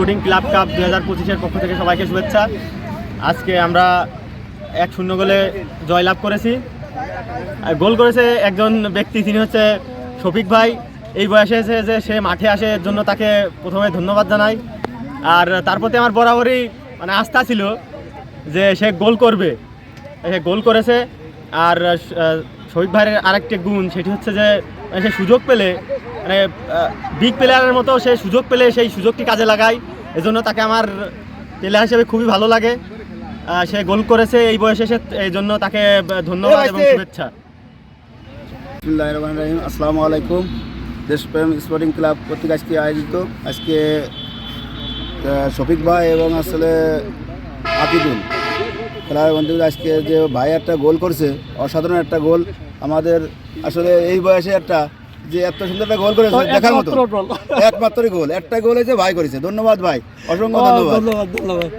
Sporting club cup দু হাজার পঁচিশের পক্ষ থেকে সবাইকে শুভেচ্ছা। আজকে আমরা এক শূন্য গোলে জয়লাভ করেছি। গোল করেছে একজন ব্যক্তি, তিনি হচ্ছে শফিক ভাই। এই বয়সে এসে যে সে মাঠে আসে, এর জন্য তাকে প্রথমে ধন্যবাদ জানাই। আর তার প্রতি আমার বরাবরই মানে আস্থা ছিল যে সে গোল করবে। সে গোল করেছে। আর শহীদ ভাইয়ের আরেকটি গুণ সেটি হচ্ছে যে সে সুযোগ পেলে মানে বিগ প্লেয়ারের মতো সে সুযোগ পেলে সেই সুযোগটি কাজে লাগায়। এজন্য তাকে আমার প্লেয়ার হিসেবে খুবই ভালো লাগে। সে গোল করেছে এই বয়সে সে এই জন্য তাকে ধন্যবাদ এবং শুভেচ্ছা। রহিম আসসালামু আলাইকুম। দেশপ্রেম স্পোর্টিং ক্লাব কর্তৃক আজকে আয়োজিত আজকে শফিক ভাই এবং আসলে আকিদুল। খেলার বন্ধু আজকে যে ভাই একটা গোল করছে অসাধারণ একটা গোল। আমাদের আসলে এই বয়সে একটা যে এত সুন্দর একটা গোল করেছে দেখার মতো। একমাত্রই গোল। একটা গোল হয়েছে ভাই করেছে। ধন্যবাদ ভাই। অসংখ্য ধন্যবাদ। ধন্যবাদ ধন্যবাদ।